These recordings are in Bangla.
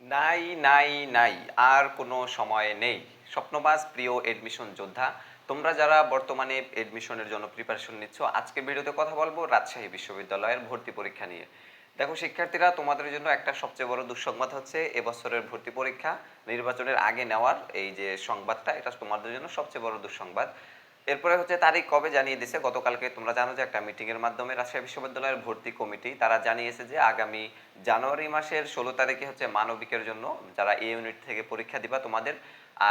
নাই নাই নাই, আর কোনো সময় নেই। স্বপ্নবাস প্রিয় এডমিশন যোদ্ধা, তোমরা যারা বর্তমানে এডমিশনের জন্য প্রিপারেশন নিচ্ছ, আজকে ভিডিওতে কথা বলব রাজশাহী বিশ্ববিদ্যালয়ের ভর্তি পরীক্ষা নিয়ে। দেখো, শিক্ষার্থীরা, তোমাদের জন্য একটা সবচেয়ে বড় দুঃসংবাদ হচ্ছে, এবছরের ভর্তি পরীক্ষা নির্বাচনের আগে নেওয়ার এই যে সংবাদটা, এটা তোমাদের জন্য সবচেয়ে বড় দুঃসংবাদ। এরপরে হচ্ছে তারিখ কবে জানিয়ে দিছে গতকালকে তোমরা জানো যে একটা মিটিং এর মাধ্যমে রাজশাহী বিশ্ববিদ্যালয়ের ভর্তি কমিটি তারা জানিয়েছে যে আগামী জানুয়ারি মাসের ষোলো তারিখে হচ্ছে মানবিকের জন্য যারা এ ইউনিট থেকে পরীক্ষা দিবা তোমাদের,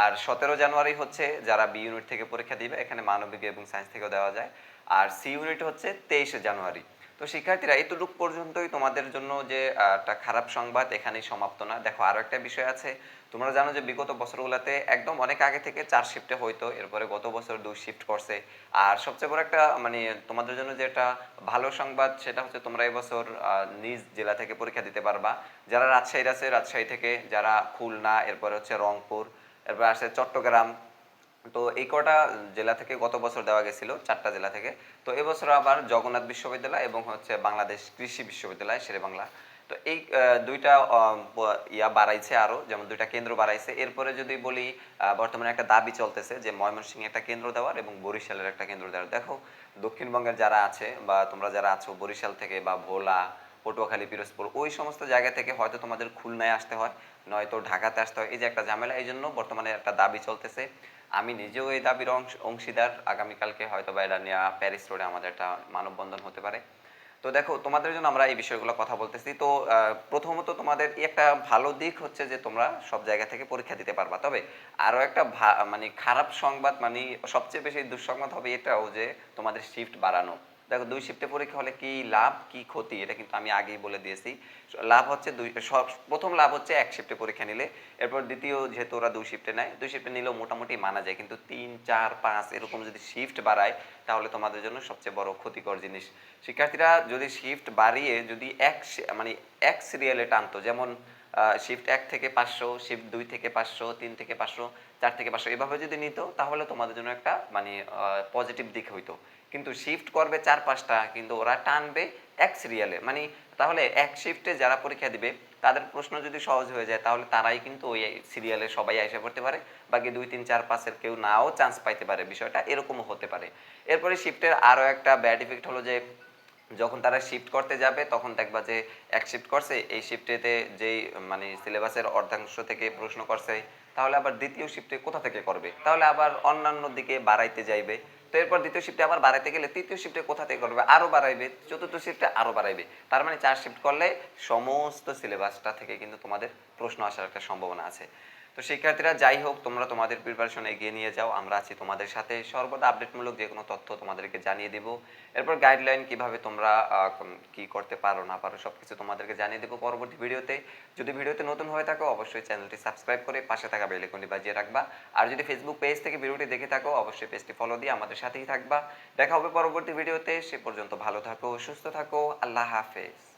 আর সতেরো জানুয়ারি হচ্ছে যারা বি ইউনিট থেকে পরীক্ষা দিবে, এখানে মানবিক এবং সায়েন্স থেকেও দেওয়া যায়। আর সি ইউনিট হচ্ছে তেইশে জানুয়ারি। তো শিক্ষার্থীরা, এতটুকু পর্যন্তই তোমাদের জন্য যে একটা খারাপ সংবাদ এখানেই সমাপ্ত না। দেখো, আরও একটা বিষয় আছে। তোমরা জানো যে, বিগত বছরগুলোতে একদম অনেক আগে থেকে চার শিফটে হইতো এরপরে গত বছর দুই শিফট করছে। আর সবচেয়ে বড় একটা মানে তোমাদের জন্য যে একটা ভালো সংবাদ, সেটা হচ্ছে তোমরা এবছর নিজ জেলা থেকে পরীক্ষা দিতে পারবা। যারা রাজশাহীর আছে, রাজশাহী থেকে, যারা খুলনা, এরপরে হচ্ছে রংপুর, এরপর আসে চট্টগ্রাম তো এই কটা জেলা থেকে গত বছর দেওয়া গেছিল, চারটা জেলা থেকে। তো এবছর আবার জগন্নাথ বিশ্ববিদ্যালয় এবং হচ্ছে বাংলাদেশ কৃষি বিশ্ববিদ্যালয় শেরে বাংলা তো এই দুইটা ইয়া বাড়াইছে আরও, যেমন দুইটা কেন্দ্র বাড়াইছে। এরপরে যদি বলি বর্তমানে একটা দাবি চলতেছে যে ময়মনসিংহে একটা কেন্দ্র দেওয়ার এবং বরিশালের একটা কেন্দ্র দেওয়ার। দেখো, দক্ষিণবঙ্গের যারা আছে বা তোমরা যারা আছো বরিশাল থেকে বা ভোলা পটুয়াখালী, পিরোজপুর, ওই সমস্ত জায়গা থেকে হয়তো তোমাদের খুলনায় আসতে হয়, নয়তো ঢাকাতে আসতে হয়। এই যে একটা ঝামেলা, এই জন্য বর্তমানে একটা দাবি চলতেছে। আমি নিজেও এই দাবির অংশ, অংশীদার। আগামীকালকে হয়তো বা এটা নিয়ে প্যারিস রোডে আমাদের একটা মানববন্ধন হতে পারে। তো দেখো, তোমাদের জন্য আমরা এই বিষয়গুলো কথা বলতেছি। তো প্রথমত তোমাদের একটা ভালো দিক হচ্ছে যে তোমরা সব জায়গা থেকে পরীক্ষা দিতে পারবা। তবে আরও একটা মানে খারাপ সংবাদ মানে সবচেয়ে বেশি দুঃসংবাদ হবে এটাও যে তোমাদের শিফট বাড়ানো। দেখো দুই শিফটে পরীক্ষা হলে কি লাভ, কি ক্ষতি, এটা কিন্তু আমি আগেই বলে দিয়েছি। লাভ হচ্ছে দুই, সব, প্রথম লাভ হচ্ছে এক শিফটে পরীক্ষা নিলে, এরপর দ্বিতীয় যেহেতু ওরা দুই শিফটে নেয়, দুই শিফটে নিলেও মোটামুটি মানা যায়। কিন্তু তিন, চার, পাঁচ এরকম যদি শিফট বাড়ায়, তাহলে তোমাদের জন্য সবচেয়ে বড় ক্ষতিকর জিনিস। শিক্ষার্থীরা যদি শিফট বাড়িয়ে যদি এক মানে এক সিরিয়ালে টানতো, যেমন শিফট এক থেকে পাঁচশো শিফট দুই থেকে পাঁচশো, তিন থেকে পাঁচশো, চার থেকে পাঁচশো, এভাবে যদি নিত, তাহলে তোমাদের জন্য একটা মানে পজিটিভ দিক হইতো। কিন্তু শিফট করবে চার পাঁচটা কিন্তু ওরা টানবে এক সিরিয়ালে মানে তাহলে এক শিফটে যারা পরীক্ষা দিবে, তাদের প্রশ্ন যদি সহজ হয়ে যায়, তাহলে তারাই কিন্তু ওই সিরিয়ালে সবাই এসে পড়তে পারে। বাকি দুই, তিন, চার, পাঁচের কেউ নাও চান্স পাইতে পারে, বিষয়টা এরকমও হতে পারে। এরপরে শিফটের আরও একটা ব্যাড ইফেক্ট হলো যে, যখন তারা শিফট করতে যাবে, তখন দেখবা যে এক শিফট করছে, এই শিফটেতে যেই মানে সিলেবাসের অর্ধাংশ থেকে প্রশ্ন করছে, তাহলে আবার দ্বিতীয় শিফটে কোথা থেকে করবে? তাহলে আবার অন্যান্য দিকে বাড়াইতে যাইবে। তো এরপর দ্বিতীয় শিফটে আবার বাড়াইতে গেলে তৃতীয় শিফটে কোথা থেকে করবে? আরও বাড়াইবে। চতুর্থ শিফটে আরও বাড়াইবে। তার মানে চার শিফট করলে সমস্ত সিলেবাসটা থেকে কিন্তু তোমাদের প্রশ্ন আসার একটা সম্ভাবনা আছে। তো শিক্ষার্থীরা, যাই হোক, তোমরা তোমাদের প্রিপারেশন এগিয়ে নিয়ে যাও। আমরা আছি তোমাদের সাথে। সর্বদা আপডেটমূলক যে কোনো তথ্য তোমাদেরকে জানিয়ে দেব। এরপর গাইডলাইন কীভাবে তোমরা কি করতে পারো, না পারো, সবকিছু তোমাদেরকে জানিয়ে দেবো পরবর্তী ভিডিওতে। যদি ভিডিওতে নতুন হয়ে থাকো, অবশ্যই চ্যানেলটি সাবস্ক্রাইব করে পাশে থাকা বেল আইকনটি বাজিয়ে রাখবা। আর যদি ফেসবুক পেজ থেকে ভিডিওটি দেখে থাকো, অবশ্যই পেজটি ফলো দিয়ে আমাদের সাথেই থাকবা। দেখা হবে পরবর্তী ভিডিওতে। সে পর্যন্ত ভালো থাকো, সুস্থ থাকো। আল্লাহ হাফেজ।